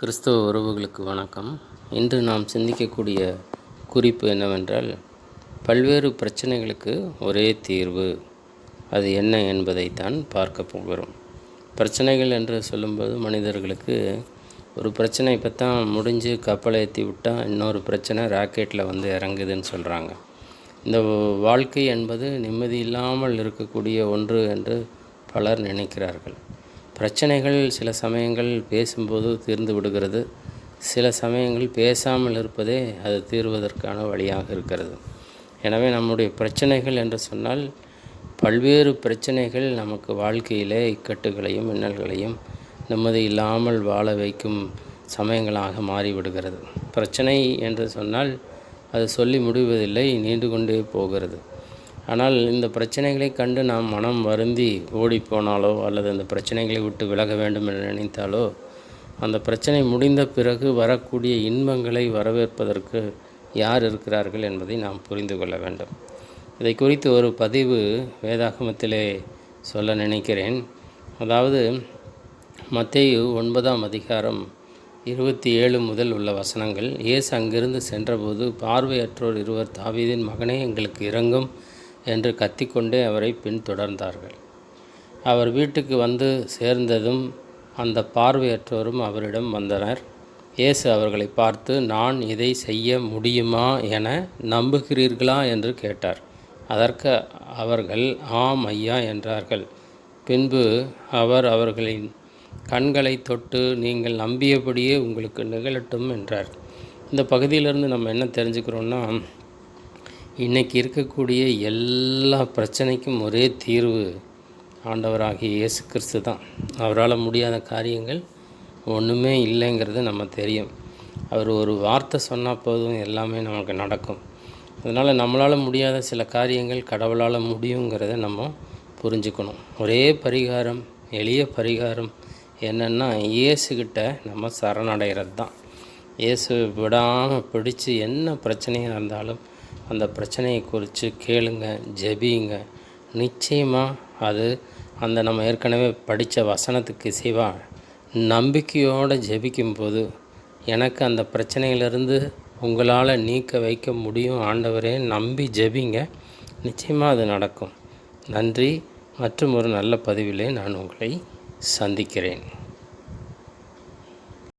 கிறிஸ்தவ உறவுகளுக்கு வணக்கம். இன்று நாம் சிந்திக்கக்கூடிய குறிப்பு என்னவென்றால் பல்வேறு பிரச்சனைகளுக்கு ஒரே தீர்வு. அது என்ன என்பதைத்தான் பார்க்க போகிறோம். பிரச்சனைகள் என்று சொல்லும்போது மனிதர்களுக்கு ஒரு பிரச்சனை இப்போ தான் முடிஞ்சு கப்பலை ஏற்றி விட்டால் இன்னொரு பிரச்சனை ராக்கெட்டில் வந்து இறங்குதுன்னு சொல்கிறாங்க இந்த வாழ்க்கை என்பது நிம்மதி இல்லாமல் இருக்கக்கூடிய ஒன்று என்று பலர் நினைக்கிறார்கள். பிரச்சனைகள் சில சமயங்கள் பேசும்போது தீர்ந்து விடுகிறது. சில சமயங்கள் பேசாமல் இருப்பதே அது தீர்வதற்கான வழியாக இருக்கிறது. எனவே நம்முடைய பிரச்சனைகள் என்று சொன்னால் பல்வேறு பிரச்சனைகள் நமக்கு வாழ்க்கையிலே இக்கட்டுகளையும் மின்னல்களையும் நிம்மதி இல்லாமல் வாழ வைக்கும் சமயங்களாக மாறிவிடுகிறது. பிரச்சனை என்று சொன்னால் அது சொல்லி முடிவதில்லை நீண்டு கொண்டே போகிறது. ஆனால் இந்த பிரச்சனைகளை கண்டு நாம் மனம் வருந்தி ஓடிப்போனாலோ அல்லது அந்த பிரச்சனைகளை விட்டு விலக வேண்டும் என நினைத்தாலோ அந்த பிரச்சனை முடிந்த பிறகு வரக்கூடிய இன்பங்களை வரவேற்பதற்கு யார் இருக்கிறார்கள் என்பதை நாம் புரிந்து கொள்ள வேண்டும். இதை குறித்து ஒரு பதிவு வேதாகமத்திலே சொல்ல நினைக்கிறேன். அதாவது மத்தேயு ஒன்பதாம் அதிகாரம் இருபத்தி ஏழு முதல் உள்ள வசனங்கள் இயேசு அங்கிருந்து சென்றபோது பார்வையற்றோர் இருவர் தாவீதின் மகனே எங்களுக்கு இறங்கும் என்று கத்திக்கொண்டே அவரை பின்தொடர்ந்தார்கள். அவர் வீட்டுக்கு வந்து சேர்ந்ததும் அந்த பார்வையற்றோரும் அவரிடம் வந்தனர். இயேசு அவர்களை பார்த்து நான் இதை செய்ய முடியுமா என நம்புகிறீர்களா? என்று கேட்டார். அதற்கு அவர்கள் ஆம் ஐயா என்றார்கள். பின்பு அவர் அவர்களின் கண்களை தொட்டு நீங்கள் நம்பியபடியே உங்களுக்கு நிகழட்டும் என்றார். இந்த பகுதியிலிருந்து நம்ம என்ன தெரிஞ்சுக்கிறோன்னா இன்றைக்கி இருக்கக்கூடிய எல்லா பிரச்சனைக்கும் ஒரே தீர்வு ஆண்டவராகிய இயேசு கிறிஸ்து தான். அவரால் முடியாத காரியங்கள் ஒன்றுமே இல்லைங்கிறது நம்ம தெரியும். அவர் ஒரு வார்த்தை சொன்னால் போதும் எல்லாமே நமக்கு நடக்கும். அதனால் நம்மளால் முடியாத சில காரியங்கள் கடவுளால் முடியுங்கிறத நம்ம புரிஞ்சுக்கணும். ஒரே பரிகாரம் எளிய பரிகாரம் என்னென்னா இயேசுக்கிட்ட நம்ம சரணடைகிறது தான் இயேசு விடாமல் பிடிச்சி என்ன பிரச்சனையாக இருந்தாலும் அந்த பிரச்சனையை குறித்து கேளுங்க ஜெபியுங்க நிச்சயமாக அது அந்த நம்ம ஏற்கனவே படித்த வசனத்துக்கு இசைவா நம்பிக்கையோடு ஜெபிக்கும்போது எனக்கு அந்த பிரச்சனையிலிருந்து உங்களால் நீக்க வைக்க முடியும் ஆண்டவரே நம்பி ஜெபிங்க. நிச்சயமாக அது நடக்கும். நன்றி. மற்றும் ஒரு நல்ல பதிவிலே நான் உங்களை சந்திக்கிறேன்.